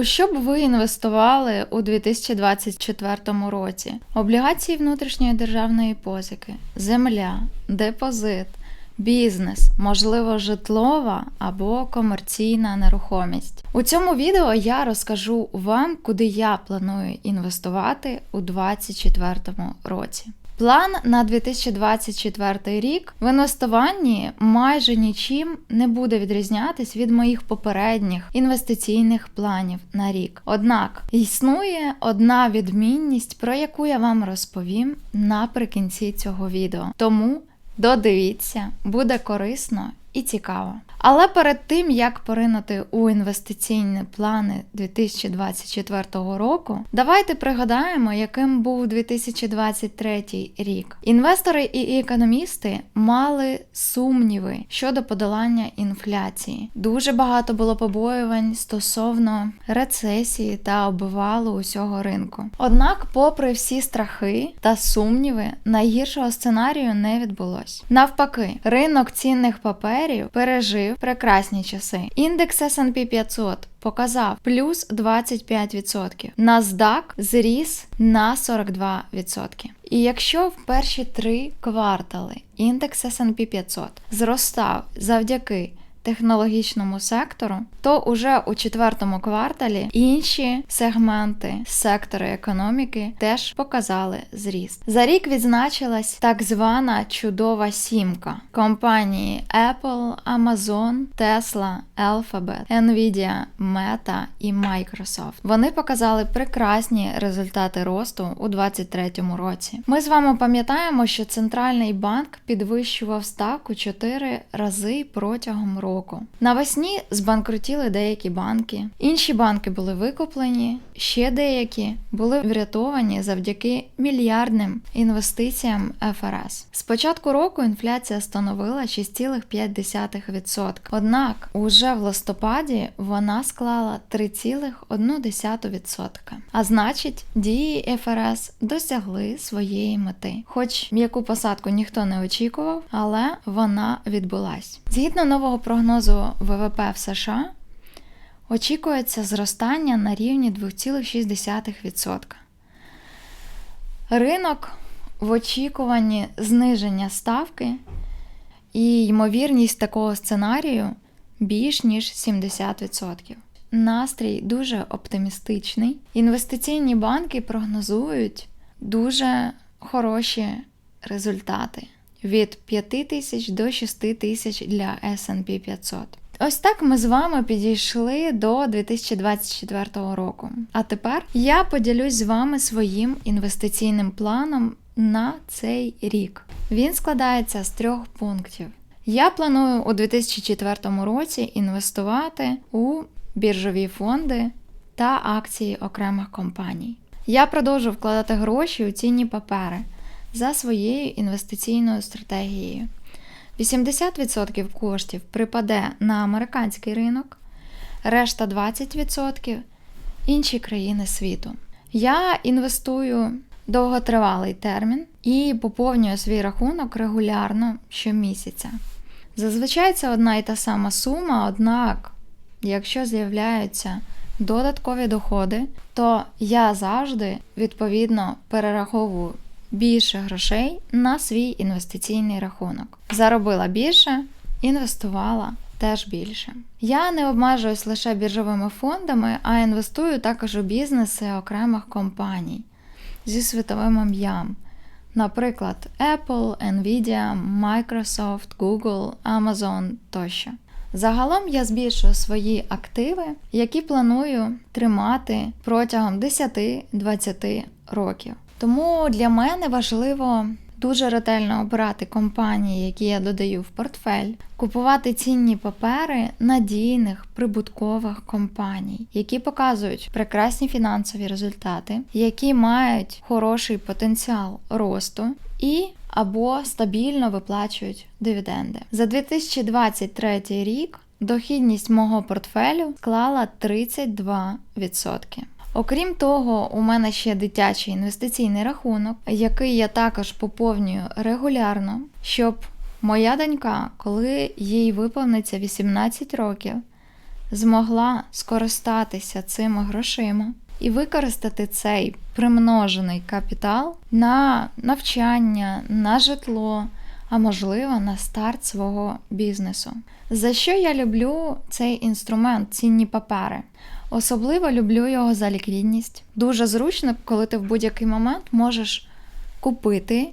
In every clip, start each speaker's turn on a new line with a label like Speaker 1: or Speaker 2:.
Speaker 1: У що б ви інвестували у 2024 році? Облігації внутрішньої державної позики, земля, депозит, бізнес, можливо, житлова або комерційна нерухомість. У цьому відео я розкажу вам, куди я планую інвестувати у 2024 році. План на 2024 рік в інвестуванні майже нічим не буде відрізнятись від моїх попередніх інвестиційних планів на рік. Однак існує одна відмінність, про яку я вам розповім наприкінці цього відео. Тому додивіться, буде корисно і цікаво. Але перед тим як поринути у інвестиційні плани 2024 року, давайте пригадаємо, яким був 2023 рік. Інвестори і економісти мали сумніви щодо подолання інфляції. Дуже багато було побоювань стосовно рецесії та обвалу усього ринку. Однак, попри всі страхи та сумніви, найгіршого сценарію не відбулось. Навпаки, ринок цінних паперів пережив прекрасні часи. Індекс S&P 500 показав плюс 25%. NASDAQ зріс на 42%. І якщо в перші три квартали індекс S&P 500 зростав завдяки технологічному сектору, то уже у четвертому кварталі інші сегменти сектору економіки теж показали зріст. За рік відзначилась так звана чудова сімка компанії Apple, Amazon, Tesla, Alphabet, Nvidia, Meta і Microsoft. Вони показали прекрасні результати росту у 2023 році. Ми з вами пам'ятаємо, що центральний банк підвищував ставку 4 рази протягом року року. Навесні збанкрутіли деякі банки, інші банки були викуплені, ще деякі були врятовані завдяки мільярдним інвестиціям ФРС. З початку року інфляція становила 6,5%. Однак уже в листопаді вона склала 3,1%. А значить, дії ФРС досягли своєї мети. Хоч м'яку посадку ніхто не очікував, але вона відбулась. Згідно нового прогнозу ВВП в США. Очікується зростання на рівні 2,6%. Ринок в очікуванні зниження ставки і ймовірність такого сценарію більш ніж 70%. Настрій дуже оптимістичний. Інвестиційні банки прогнозують дуже хороші результати від 5 тисяч до 6 тисяч для SP 500. Ось так ми з вами підійшли до 2024 року. А тепер я поділюсь з вами своїм інвестиційним планом на цей рік. Він складається з трьох пунктів. Я планую у 2004 році інвестувати у біржові фонди та акції окремих компаній. Я продовжу вкладати гроші у цінні папери за своєю інвестиційною стратегією. 80% коштів припаде на американський ринок, решта 20% інші країни світу. Я інвестую довготривалий термін і поповнюю свій рахунок регулярно щомісяця. Зазвичай це одна і та сама сума, однак, якщо з'являються додаткові доходи, то я завжди відповідно перераховую більше грошей на свій інвестиційний рахунок. Заробила більше, інвестувала теж більше. Я не обмежуюсь лише біржовими фондами, а інвестую також у бізнеси окремих компаній зі світовим ім'ям. Наприклад, Apple, Nvidia, Microsoft, Google, Amazon тощо. Загалом я збільшую свої активи, які планую тримати протягом 10-20 років. Тому для мене важливо дуже ретельно обирати компанії, які я додаю в портфель, купувати цінні папери надійних прибуткових компаній, які показують прекрасні фінансові результати, які мають хороший потенціал росту і або стабільно виплачують дивіденди. За 2023 рік дохідність мого портфелю склала 32%. Окрім того, у мене ще дитячий інвестиційний рахунок, який я також поповнюю регулярно, щоб моя донька, коли їй виповниться 18 років, змогла скористатися цими грошима і використати цей примножений капітал на навчання, на житло, а можливо на старт свого бізнесу. За що я люблю цей інструмент, цінні папери? Особливо люблю його за ліквідність. Дуже зручно, коли ти в будь-який момент можеш купити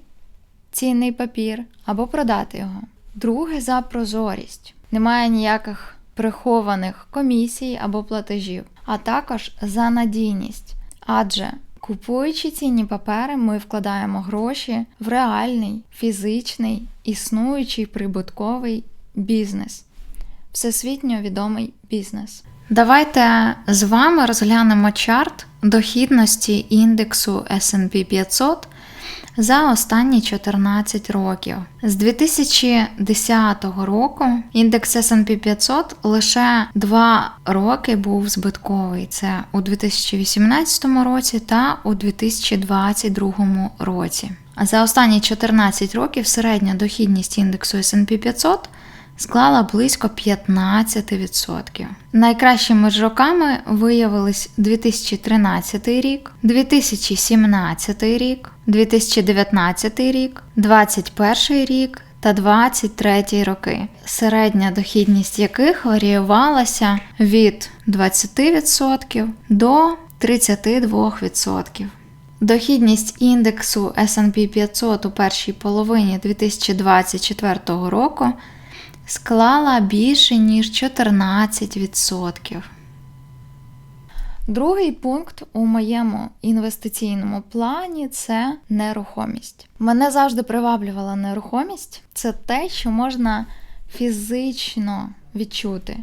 Speaker 1: цінний папір або продати його. Друге за прозорість. Немає ніяких прихованих комісій або платежів, а також за надійність. Адже купуючи цінні папери, ми вкладаємо гроші в реальний, фізичний, існуючий прибутковий бізнес, всесвітньо відомий бізнес. Давайте з вами розглянемо чарт дохідності індексу SP 500 за останні 14 років. З 2010 року індекс S&P 500 лише 2 роки був збитковий. Це у 2018 році та у 2022 році. А за останні 14 років середня дохідність індексу S&P 500 склала близько 15%. Найкращими ж роками виявились 2013 рік, 2017 рік, 2019 рік, 2021 рік та 2023 роки, середня дохідність яких варіювалася від 20% до 32%. Дохідність індексу SP 500 у першій половині 2024 року склала більше ніж 14%. Другий пункт у моєму інвестиційному плані це нерухомість. Мене завжди приваблювала нерухомість. Це те, що можна фізично відчути,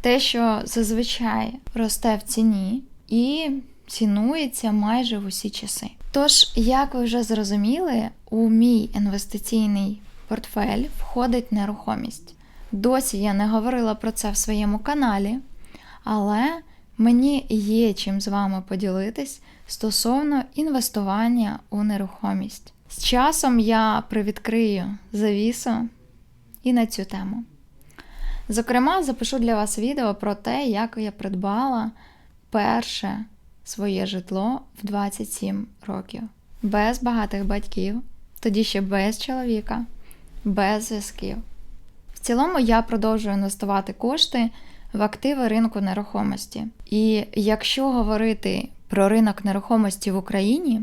Speaker 1: те, що зазвичай росте в ціні і цінується майже в усі часи. Тож, як ви вже зрозуміли, у мій інвестиційний портфель входить нерухомість. Досі я не говорила про це в своєму каналі, але мені є чим з вами поділитись стосовно інвестування у нерухомість. З часом я привідкрию завісу і на цю тему. Зокрема, запишу для вас відео про те, як я придбала перше своє житло в 27 років, без багатих батьків, тоді ще без чоловіка без зв'язків. В цілому я продовжую інвестувати кошти в активи ринку нерухомості. І якщо говорити про ринок нерухомості в Україні,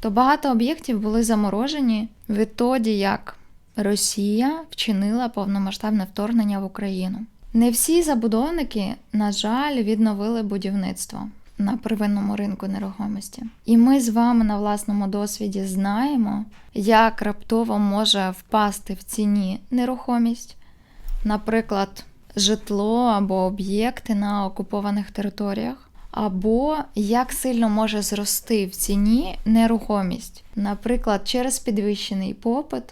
Speaker 1: то багато об'єктів були заморожені відтоді, як Росія вчинила повномасштабне вторгнення в Україну. Не всі забудовники, на жаль, відновили будівництво на первинному ринку нерухомості. І ми з вами на власному досвіді знаємо, як раптово може впасти в ціні нерухомість, наприклад, житло або об'єкти на окупованих територіях. Або як сильно може зрости в ціні нерухомість, наприклад, через підвищений попит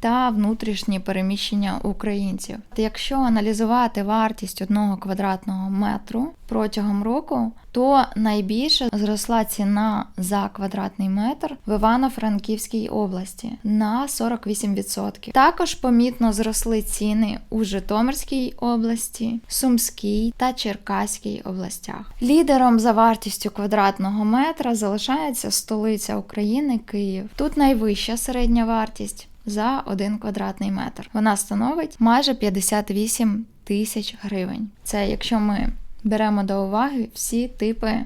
Speaker 1: та внутрішні переміщення українців. Якщо аналізувати вартість одного квадратного метру протягом року, то найбільше зросла ціна за квадратний метр в Івано-Франківській області на 48%. Також помітно зросли ціни у Житомирській області, Сумській та Черкаській областях. Лідером за вартістю квадратного метра залишається столиця України Київ. Тут найвища середня вартість за один квадратний метр. Вона становить майже 58 тисяч гривень. Це якщо ми беремо до уваги всі типи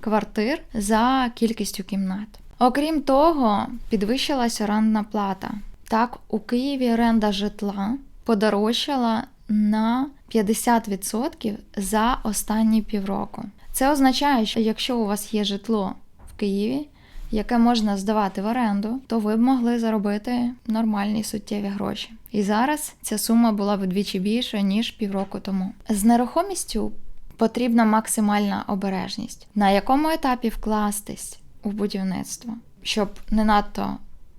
Speaker 1: квартир за кількістю кімнат. Окрім того, підвищилась орендна плата. Так, у Києві оренда житла подорожчала на 50% за останні півроку. Це означає, що якщо у вас є житло в Києві, яке можна здавати в оренду, то ви б могли заробити нормальні суттєві гроші. І зараз ця сума була вдвічі більша ніж півроку тому. З нерухомістю потрібна максимальна обережність, на якому етапі вкластись у будівництво, щоб не надто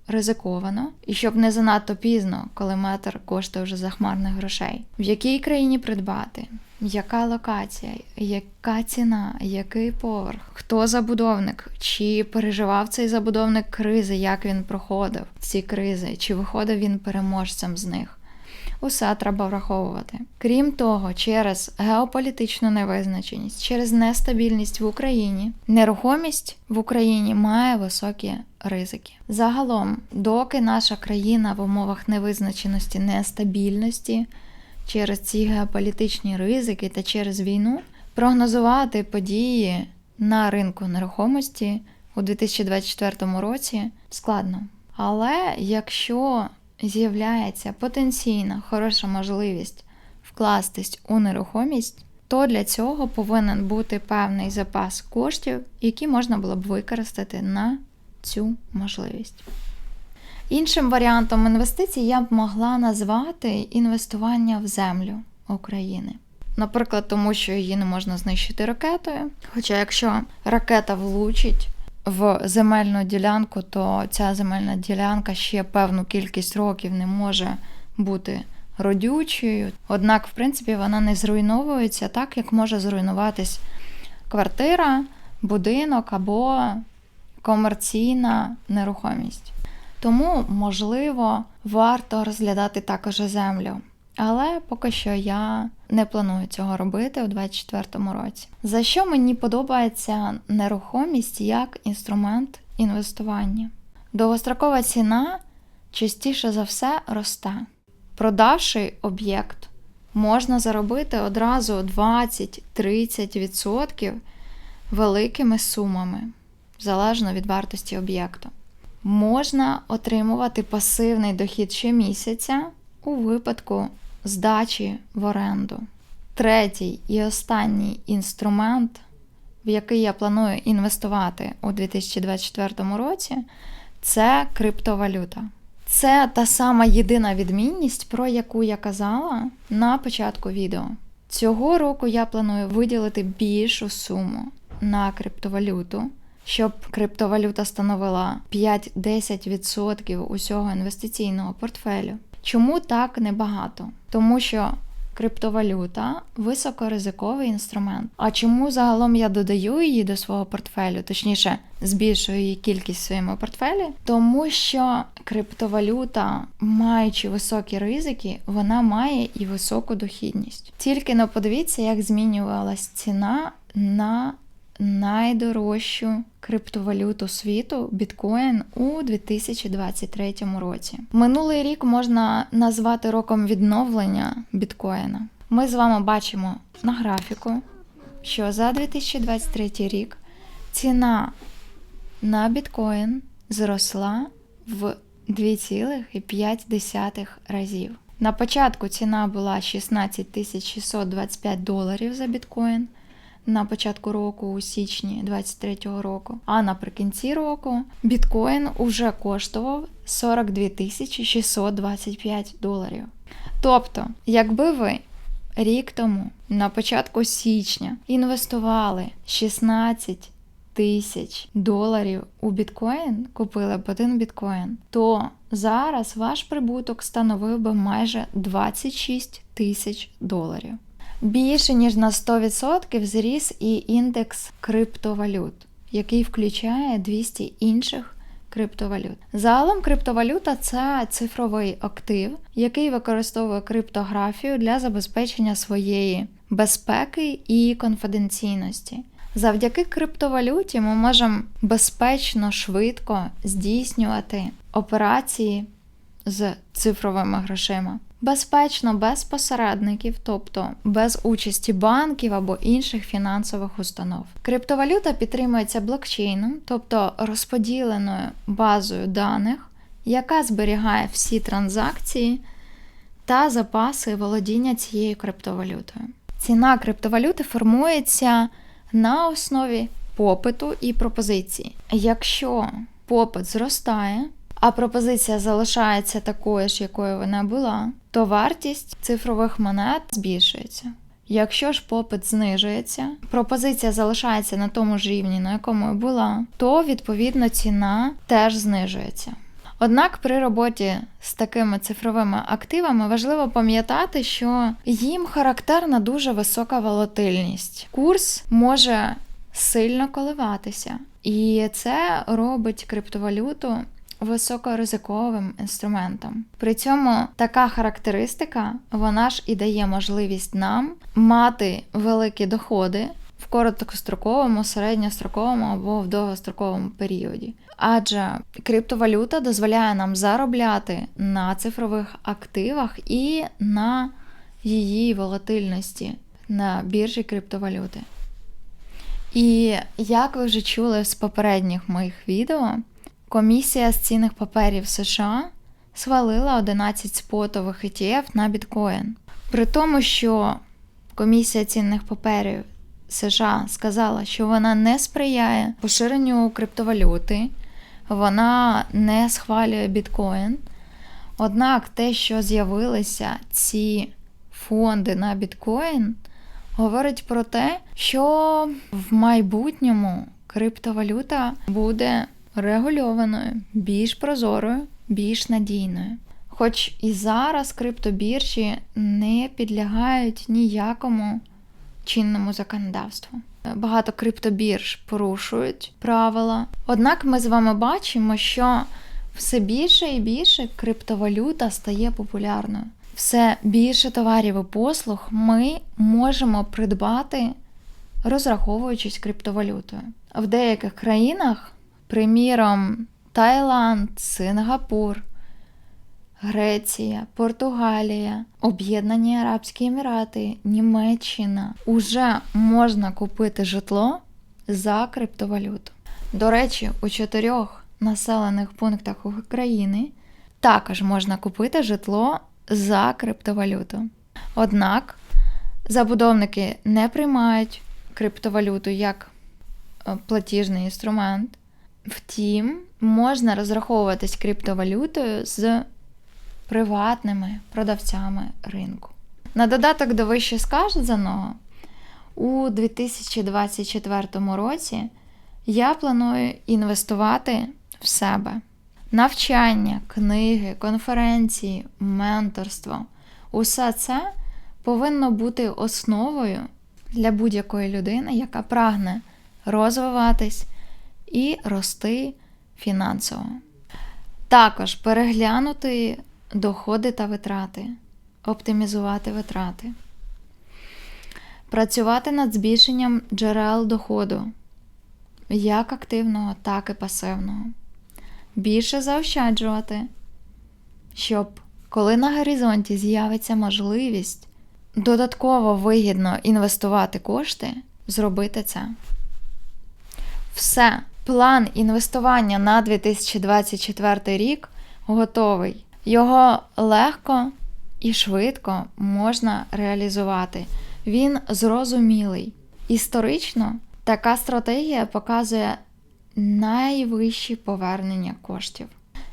Speaker 1: ризиковано і щоб не занадто пізно, коли метр коштує вже захмарних грошей, в якій країні придбати. Яка локація, яка ціна, який поверх, хто забудовник, чи переживав цей забудовник кризи, як він проходив ці кризи, чи виходив він переможцем з них? Усе треба враховувати. Крім того, через геополітичну невизначеність, через нестабільність в Україні, нерухомість в Україні має високі ризики. Загалом, доки наша країна в умовах невизначеності, нестабільності, через ці геополітичні ризики та через війну, прогнозувати події на ринку нерухомості у 2024 році складно. Але якщо з'являється потенційна хороша можливість вкластись у нерухомість, то для цього повинен бути певний запас коштів, які можна було б використати на цю можливість. Іншим варіантом інвестицій я б могла назвати інвестування в землю України. Наприклад, тому що її не можна знищити ракетою. Хоча, якщо ракета влучить в земельну ділянку, то ця земельна ділянка ще певну кількість років не може бути родючою. Однак, в принципі, вона не зруйновується так, як може зруйнуватись квартира, будинок або комерційна нерухомість. Тому, можливо, варто розглядати також землю. Але поки що я не планую цього робити у 2024 році. За що мені подобається нерухомість як інструмент інвестування? Довгострокова ціна частіше за все росте. Продавши об'єкт, можна заробити одразу 20-30% великими сумами, залежно від вартості об'єкту. Можна отримувати пасивний дохід щомісяця у випадку здачі в оренду. Третій і останній інструмент, в який я планую інвестувати у 2024 році, це криптовалюта. Це та сама єдина відмінність, про яку я казала на початку відео. Цього року я планую виділити більшу суму на криптовалюту, щоб криптовалюта становила 5-10% усього інвестиційного портфелю. Чому так небагато? Тому що криптовалюта високоризиковий інструмент. А чому загалом я додаю її до свого портфелю, точніше, збільшую її кількість в своєму портфелі? Тому що криптовалюта, маючи високі ризики, вона має і високу дохідність. Тільки но подивіться, як змінювалась ціна на найдорожчу криптовалюту світу біткоін у 2023 році. Минулий рік можна назвати роком відновлення біткоїна. Ми з вами бачимо на графіку, що за 2023 рік ціна на біткоін зросла в 2,5 разів. На початку ціна була 16 625 доларів за біткоін на початку року, у січні 23-го року. А наприкінці року біткоін уже коштував 42 тисячі 625 доларів. Тобто, якби ви рік тому, на початку січня, інвестували 16 тисяч доларів у біткоін, купили б один біткоін, то зараз ваш прибуток становив би майже 26 тисяч доларів. Більше ніж на 100% зріс і індекс криптовалют, який включає 200 інших криптовалют. Загалом криптовалюта це цифровий актив, який використовує криптографію для забезпечення своєї безпеки і конфіденційності. Завдяки криптовалюті ми можемо безпечно, швидко здійснювати операції з цифровими грошима. Безпечно, без посередників, тобто без участі банків або інших фінансових установ. Криптовалюта підтримується блокчейном, тобто розподіленою базою даних, яка зберігає всі транзакції та запаси володіння цією криптовалютою. Ціна криптовалюти формується на основі попиту і пропозиції. Якщо попит зростає, а пропозиція залишається такою ж, якою вона була, то вартість цифрових монет збільшується. Якщо ж попит знижується, пропозиція залишається на тому ж рівні, на якому і була, то відповідно ціна теж знижується. Однак при роботі з такими цифровими активами важливо пам'ятати, що їм характерна дуже висока волатильність. Курс може сильно коливатися, і це робить криптовалюту високоризиковим інструментом. При цьому така характеристика вона ж і дає можливість нам мати великі доходи в короткостроковому, середньостроковому або в довгостроковому періоді. Адже криптовалюта дозволяє нам заробляти на цифрових активах і на її волатильності на біржі криптовалюти. І як ви вже чули з попередніх моїх відео, комісія з цінних паперів США схвалила 11 спотових ETF на біткоін. При тому, що комісія цінних паперів США сказала, що вона не сприяє поширенню криптовалюти, вона не схвалює біткоін. Однак те, що з'явилися ці фонди на біткоін, говорить про те, що в майбутньому криптовалюта буде регульованою, більш прозорою, більш надійною. Хоч і зараз криптобіржі не підлягають ніякому чинному законодавству. Багато криптобірж порушують правила. Однак ми з вами бачимо, що все більше і більше криптовалюта стає популярною. Все більше товарів і послуг ми можемо придбати, розраховуючись криптовалютою. В деяких країнах, приміром, Таїланд, Сингапур, Греція, Португалія, Об'єднані Арабські Емірати, Німеччина уже можна купити житло за криптовалюту. До речі, у чотирьох населених пунктах України також можна купити житло за криптовалюту. Однак забудовники не приймають криптовалюту як е, платіжний інструмент. Втім, можна розраховуватись криптовалютою з приватними продавцями ринку. На додаток до вище сказаного, у 2024 році я планую інвестувати в себе. Навчання, книги, конференції, менторство усе це повинно бути основою для будь-якої людини, яка прагне розвиватись і рости фінансово. Також переглянути доходи та витрати, оптимізувати витрати, працювати над збільшенням джерел доходу, як активного, так і пасивного більше заощаджувати, щоб коли на горизонті з'явиться можливість додатково вигідно інвестувати кошти, зробити це. Все, план інвестування на 2024 рік готовий. Його легко і швидко можна реалізувати. Він зрозумілий. Історично така стратегія показує найвищі повернення коштів.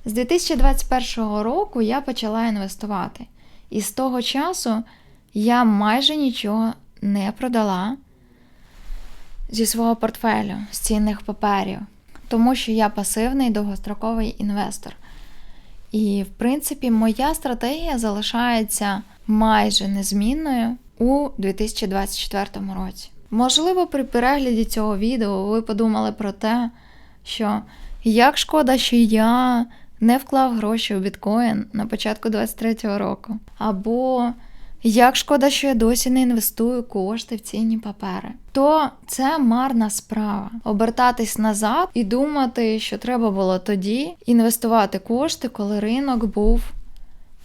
Speaker 1: З 2021 року я почала інвестувати, і з того часу я майже нічого не продала зі свого портфелю, з цінних паперів, тому що я пасивний довгостроковий інвестор. І, в принципі, моя стратегія залишається майже незмінною у 2024 році. Можливо, при перегляді цього відео ви подумали про те, що як шкода, що я не вклав гроші у біткоін на початку 23-го року. Або як шкода, що я досі не інвестую кошти в цінні папери, то це марна справа. Обертатись назад і думати, що треба було тоді інвестувати кошти, коли ринок був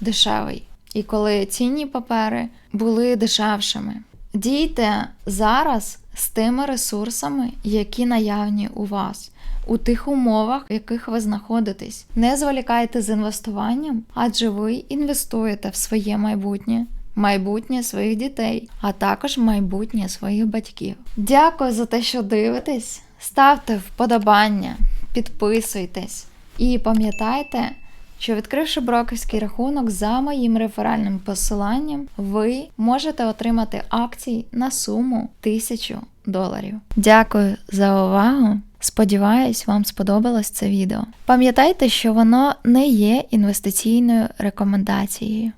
Speaker 1: дешевий, і коли цінні папери були дешевшими. Дійте зараз з тими ресурсами, які наявні у вас у тих умовах, в яких ви знаходитесь. Не зволікайте з інвестуванням, адже ви інвестуєте в своє майбутнє. Майбутнє своїх дітей, а також майбутнє своїх батьків. Дякую за те, що дивитесь. Ставте вподобання, підписуйтесь і пам'ятайте, що відкривши брокерський рахунок за моїм реферальним посиланням, ви можете отримати акції на суму 1000 доларів. Дякую за увагу! Сподіваюсь, вам сподобалось це відео. Пам'ятайте, що воно не є інвестиційною рекомендацією.